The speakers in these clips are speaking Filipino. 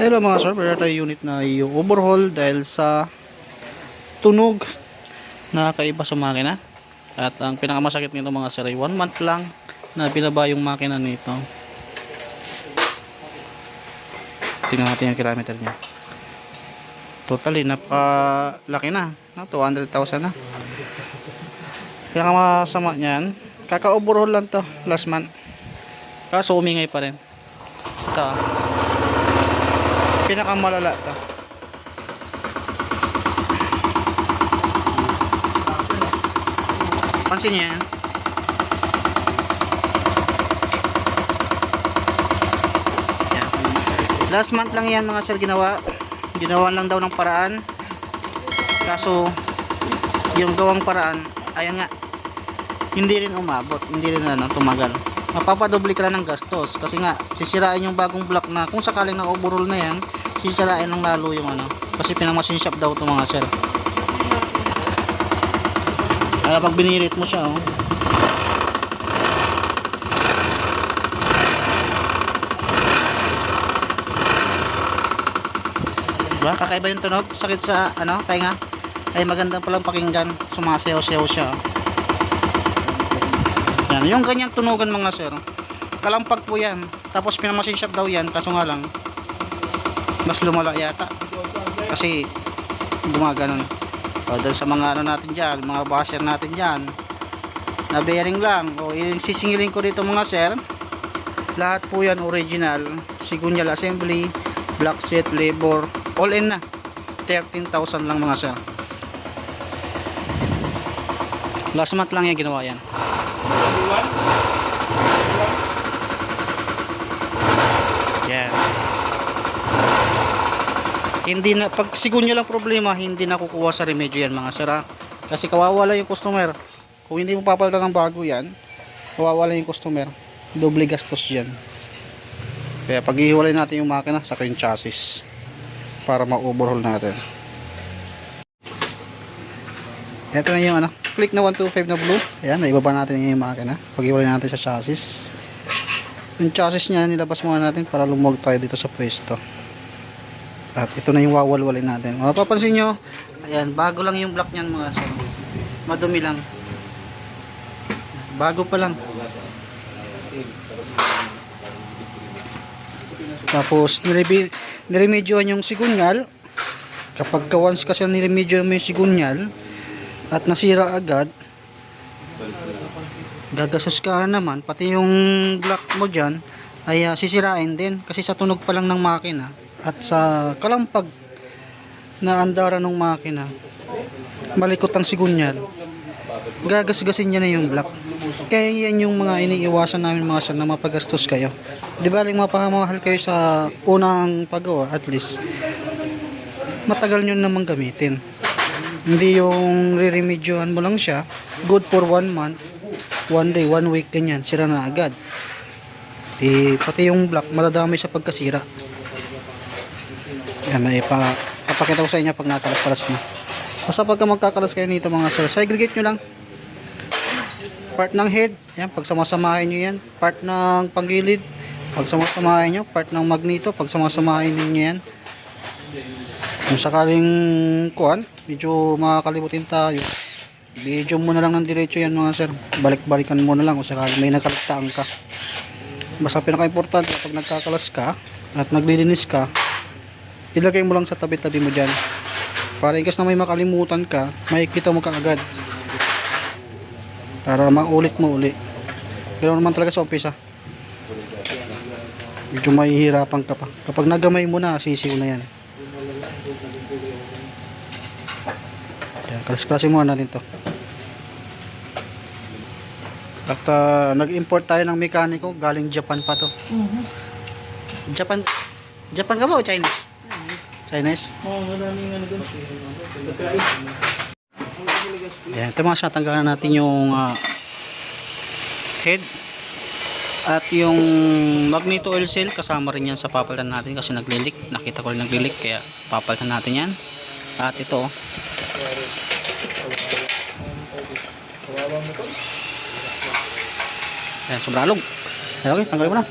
Hello mga sir, meron tayo unit na i-overhaul dahil sa tunog na kaiba sa makina. At ang pinakamasakit nito mga sir ay 1 month lang na binaba yung makina nito. Tingnan natin yung kilometer niya. Totally, napakalaki na. No? 200,000 na. Kaya ang masama niyan, kaka-overhaul lang to last month. Kaso umingay pa rin. Ito ah pinakamalala to. Pansin niyo yan. Yan. Last month lang yan mga sir ginawa. Ginawa lang daw ng paraan. Kaso yung gawang paraan, ayan nga, hindi rin umabot, hindi rin ano, tumagal. Mapapadoble ka lang ng gastos kasi nga sisirain yung bagong block na kung sakaling na overall na yan, sisirain ng lalo yung ano kasi pinang-machine shop daw to mga sir. Kaya pag binirit mo siya oh. Diba? Kakaiba yung tunog. Sakit sa ano, tainga. Ay maganda palang pakinggan. Sumasayaw-sayaw siya. oh. Yan, yung ganyang tunugan mga sir. Kalampag po yan. Tapos pinamasin shop daw yan. Kaso nga lang, mas lumala yata. Kasi, gumaganon. O, dahil sa mga ano natin dyan, mga basher natin dyan, na bearing lang. O, sisingilin ko dito mga sir. Lahat po yan original. Sigunyal assembly, black set, labor, all in na. 13,000 lang mga sir. Last month lang yan ginawa yan. Yan. Hindi na pag sigunya lang problema, hindi na kukuha sa remedyo yan mga sira. Kasi kawawala yung customer. Kung hindi mo papalitan ng bago yan, kawawala yung customer. Doble gastos yan. Kaya pag natin yung makina sa yung chassis para ma-overhaul natin. Ito na yung ano, click na 125 na blue. Ayan, naibaba natin yung makina. Pag-iwalay natin sa chassis. Yung chassis niya, nilabas muna natin para lumuwag tayo dito sa pwesto. At ito na yung wawalwalin natin. Mapapansin nyo, ayan, bago lang yung block niyan mga sir. Madumi lang. Bago pa lang. Tapos, niremedyohan yung sigunyal. Kapag ka once kasi niremedyo mo yung sigunyal, at nasira agad, gagastos ka naman, pati yung block mo dyan, ay ah, sisirain din. Kasi sa tunog pa lang ng makina, at sa kalampag na andara ng makina malikot ang sigunyal gagasgasin niya na yung block. Kaya yan yung mga iniiwasan namin mga sir na mapagastos kayo. Di ba mapahamahal kayo sa unang paggawa at least matagal nyo namang gamitin hindi yung re-remedyohan mo lang siya good for one month one day, one week ganyan sira na agad eh, pati yung block madadamay sa pagkasira yan, may pa, papakita ko sa inyo pag nakalas-kalas na. Basta pagka magkakalas kayo nito mga sir, segregate nyo lang. Part ng head, yan, pag samasamahin nyo yan. Part ng panggilid, pag samasamahin nyo. Part ng magneto, pag samasamahin ninyo yan. Kung sakaling kuhan, medyo makakalimutin tayo. Video mo na lang ng diretso yan mga sir. Balik-balikan mo na lang kung sakaling may nakaligtaan ka. Basta pinaka-importante pag nagkakalas ka at naglilinis ka, ilagay mo lang sa tabi-tabi mo dyan para ikas na may makalimutan ka makikita mo kaagad para maulit mo uli pero naman talaga sa umpisa medyo mahihirapan ka pa kapag nagamay mo na sisiw na yan yan kalas-kalasin muna natin to at ah, nag-import tayo ng mekaniko galing Japan pa to Japan Japan ka ba o Chinese? Chinese? Oo, maraming ano doon. Ayan, ito mga siya, tanggalan natin yung ah, head at yung magneto oil seal kasama rin yan sa papalitan natin kasi naglilik. Nakita ko rin naglilik kaya papalitan natin yan. At ito. oh. Ayan, sobralog. Okay, tanggalin mo na.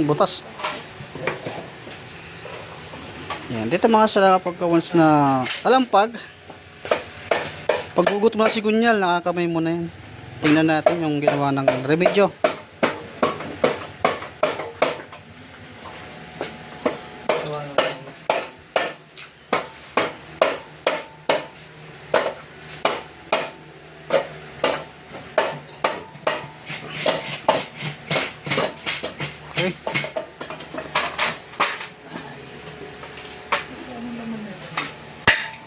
butas yan, dito mga sala pagka once na talampag, paggugot mo na si Gunyal, nakakamay mo na yan. Tingnan natin yung ginawa ng remedyo. Okay.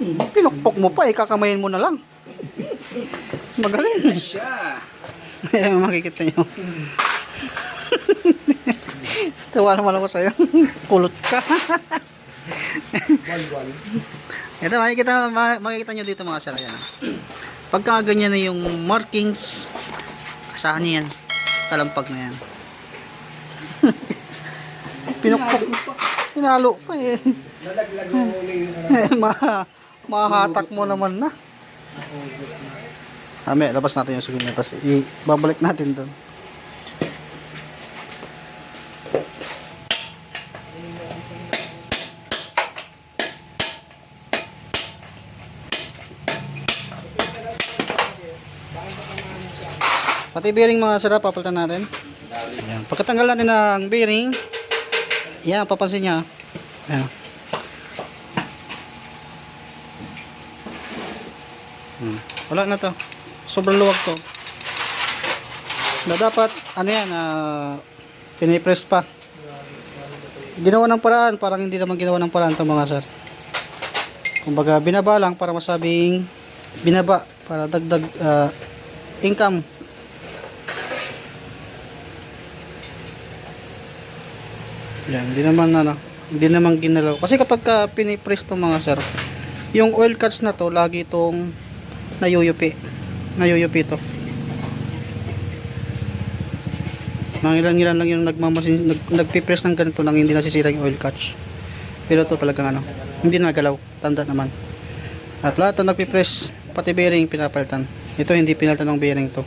Hmm, Pinukpok mo pa, ikakamayin mo na lang. Magaling. Siya! Ayan, makikita nyo. Tawa naman ako sa'yo. Kulot ka. Ito, makikita, ma- makikita nyo dito mga sir. Ayan. Pagka ganyan na yung markings, asahan niyo yan. Talampag na yan. Pinukpok. Pinalo pa eh. Nalaglag mo uli yung Ma mahatak mo naman na. Ame, labas natin yung niya. Tapos ibabalik natin doon. Pati bearing mga sarap, papalitan natin. Ayan. Pagkatanggal natin ng bearing, yan, papansin niya. Ayan. Wala na to. Sobrang luwag to. Na dapat, ano yan, ah, pinipress pa. Ginawa ng paraan, parang hindi naman ginawa ng paraan to mga sir. Kumbaga, binaba lang para masabing binaba para dagdag ah, income. Yan, hindi naman ano, hindi naman ginalaw. Kasi kapag ka pinipress to mga sir, yung oil cuts na to, lagi itong nayuyupi. Nayuyupi to. Mga ilan-ilan lang yung nagmamasin, nag, nagpipress ng ganito nang hindi nasisira yung oil catch. Pero to talagang ano, hindi nagalaw. Tanda naman. At lahat ng nagpipress, pati bearing pinapalitan. Ito hindi pinalitan ng bearing to.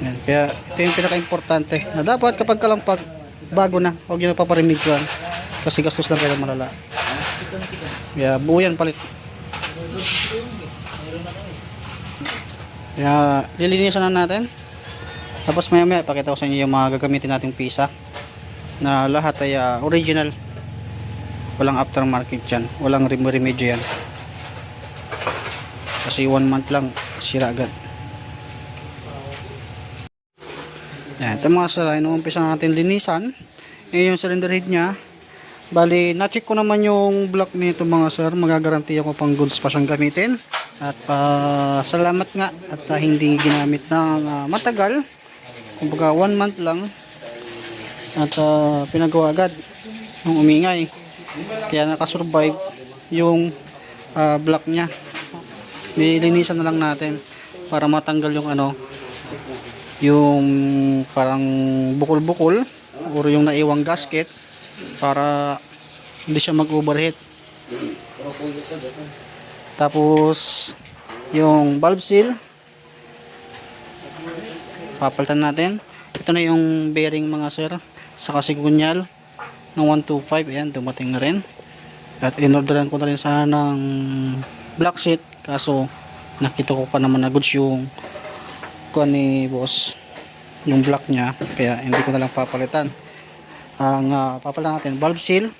Yan. Kaya ito yung pinaka-importante na dapat kapag kalampag, bago na, huwag nyo na paparimidyan. Kasi gastos lang kayo malala. Kaya buo palit. Kaya lilinisan na natin. Tapos maya maya pakita ko sa inyo yung mga gagamitin nating pisa. Na lahat ay ah, original. Walang aftermarket yan. Walang rem remedyo yan. Kasi one month lang sira agad. Yan, ito mga sala, inuumpisa natin linisan. Yan yung cylinder head niya. Bali, na-check ko naman yung block nito mga sir. Magagaranti ako pang goods pa siyang gamitin. At pa salamat nga at ah, hindi ginamit ng ah, matagal. Kumbaga one month lang. At ah, pinagawa agad ng umingay. Kaya nakasurvive yung ah, block niya. Nilinisan na lang natin para matanggal yung ano yung parang bukol-bukol or yung naiwang gasket para hindi siya mag-overheat. Tapos yung valve seal papalitan natin. Ito na yung bearing mga sir sa kasigunyal ng 125 ayan dumating na rin. At inorderan ko na rin sana ng black sheet kaso nakita ko pa naman na goods yung kuha ni boss yung block niya kaya hindi ko na lang papalitan ang uh, papalitan natin valve seal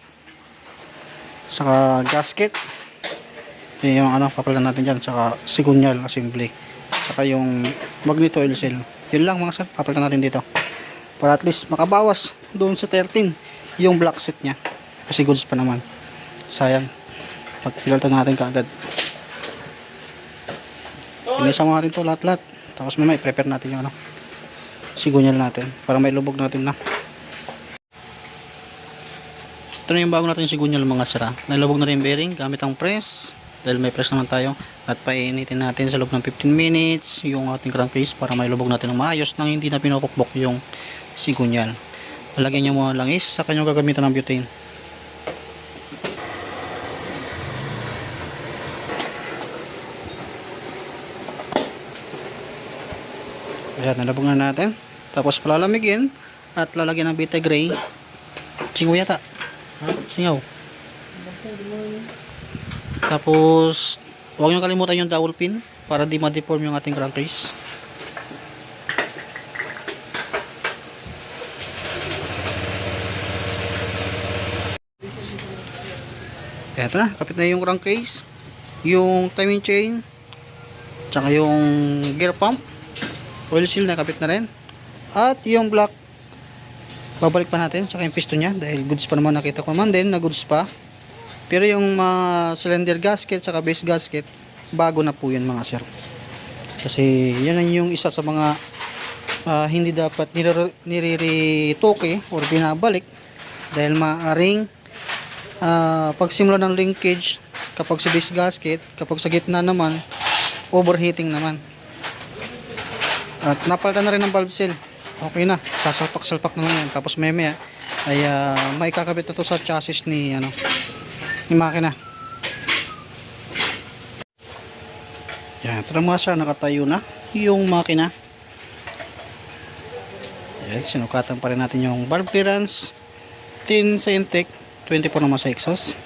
saka gasket. Yun yung ano papalitan natin dyan saka sigunyal assembly saka yung magneto oil seal. Yun lang mga sir papalitan natin dito. Para at least makabawas doon sa 13 yung black set niya. Kasi goods pa naman. Sayang. Pag pinalitan natin kaagad. Inisan mo natin to lahat-lahat. Tapos mamaya prepare natin yung ano. Sigunyal natin para may lubog natin na. Ito na yung bago natin sigunyal mga sira. Nalubog na rin yung bearing gamit ang press. Dahil may press naman tayo. At painitin natin sa loob ng 15 minutes yung ating crankcase para may lubog natin ng maayos nang hindi na pinupukbok yung sigunyal. Lagyan nyo mga langis sa kanyang gagamitan ng butane. Ayan, nalabog na natin. Tapos palalamigin at lalagyan ng Vita Gray. Singaw yata. Ha? Singaw. Tapos, huwag nyo kalimutan yung dowel pin para di ma-deform yung ating crankcase. Eto na, kapit na yung crankcase, yung timing chain, tsaka yung gear pump, oil seal na kapit na rin, at yung block, babalik pa natin, tsaka yung piston niya, dahil goods pa naman nakita ko naman din, na goods pa. Pero yung mga cylinder gasket, tsaka base gasket, bago na po yun mga sir. Kasi yan ang yung isa sa mga ah, hindi dapat nire- nire-retoke or binabalik dahil maaring ah, pagsimula ng linkage kapag sa base gasket, kapag sa gitna naman, overheating naman. At napalitan na rin ng valve seal. Okay na, sasalpak-salpak naman yan. Tapos maya maya ay ah, maikakabit na to sa chassis ni ano ni makina. Yan, sir, nakatayo na yung makina. Yan, sinukatan pa rin natin yung valve clearance, 10 sa intake, 24 naman sa exhaust.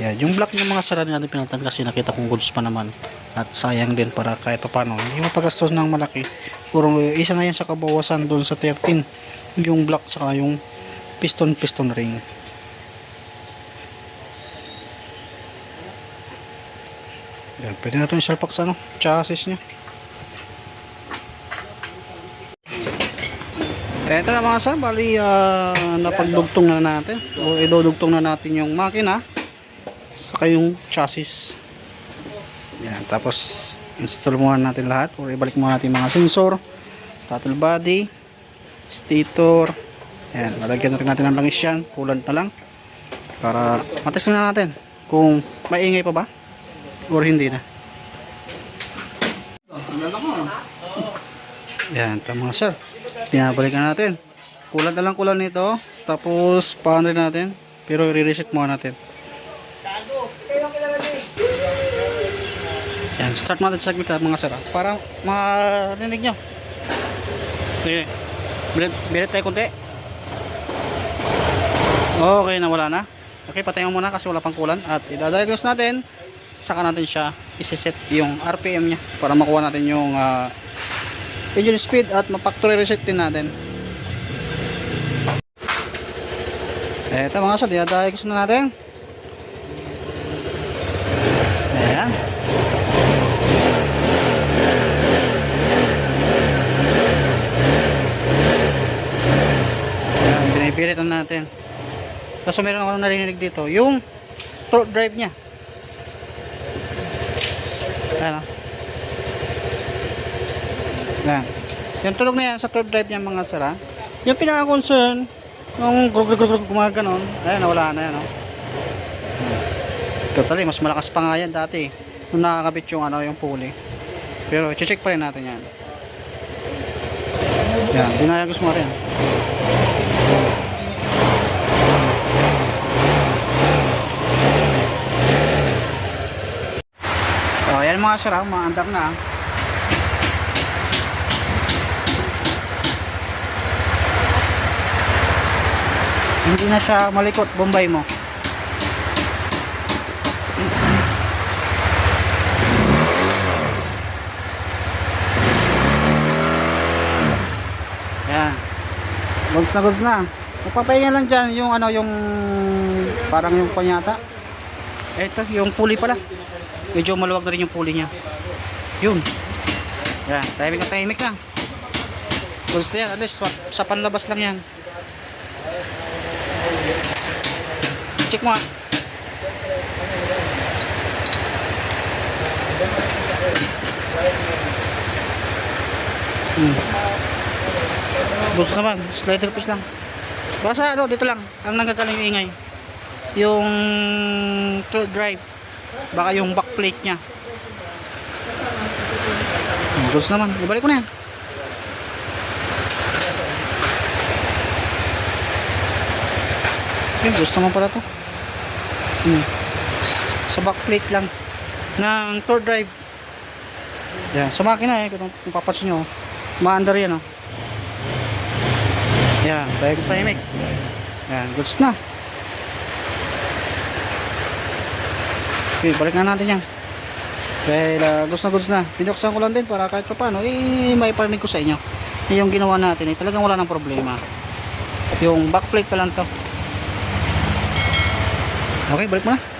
Yan, yung block ng mga sara natin pinalitan kasi nakita kong goods pa naman. At sayang din para kahit pa paano. Hindi mapagastos ng malaki. Puro isa na yan sa kabawasan doon sa 13. Yung block saka yung piston piston ring. Yan, pwede na itong isalpak sa ano, chassis niya. Eto na mga sir, bali ah, napagdugtong na natin o idudugtong na natin yung makina saka yung chassis. Yan, tapos install muna natin lahat o ibalik muna natin mga sensor, throttle body, stator. Yan, lalagyan na rin natin ng langis yan, kulant na lang para matesting na natin kung maingay pa ba or hindi na. Yan, ito mga sir. Pinabalikan natin. Kulat na lang kulan nito. Tapos, paano natin. Pero, re-reset muna natin. Yan, start natin sa saglit mga sir. Para marinig nyo. Sige. Bilit, bilit tayo kunti. Okay, nawala na. Okay, patayin mo muna kasi wala pang kulan. At idadiagnose natin. Saka natin siya isiset yung RPM niya para makuha natin yung ah, engine speed at ma-factory reset din natin. Eto mga sir, diadiagnose na natin. Ayan. Na natin. Kaso meron ako narinig dito, yung torque drive niya. Ayan o. Ayan. Yung tunog na yan sa torque drive niya mga sara. Yung pinaka-concern, yung grug grug grug gumaga ganon, ayan wala na yan o. Totally, mas malakas pa nga yan dati. Nung nakakabit yung ano, yung pulley. Pero, check pa rin natin yan. Yan, dinayagos mo rin. Ayan mga sir, ah, maandar na. Hindi na siya malikot, bombay mo. Yan. Goods na goods na. Magpapahinga lang dyan yung ano yung parang yung panyata. Ito, yung pulley pala. Medyo maluwag na rin yung pulley niya. Yun. Yan, tahimik na tahimik lang. Na yan, at least sa- panlabas lang yan. Check mo nga. Hmm. Bus naman, slider piece lang. Basta ano, dito lang, ang nagagaling yung ingay. Yung drive, baka yung backplate niya. Hmm, Bus naman, ibalik ko na yan. Yung bus naman pala to. Hmm. Sa backplate lang ng third drive. Yan, sa makina eh, kung, kung papansin nyo, maandar yan oh. Yan, tayo tahimik. Yan, goods na. Okay, balik na natin yan. Dahil uh, goods na goods na. Pinuksan ko lang din para kahit pa paano, eh, may parinig ko sa inyo. Eh, yung ginawa natin, eh, talagang wala ng problema. Yung backplate pa lang to. Okay, balik mo na.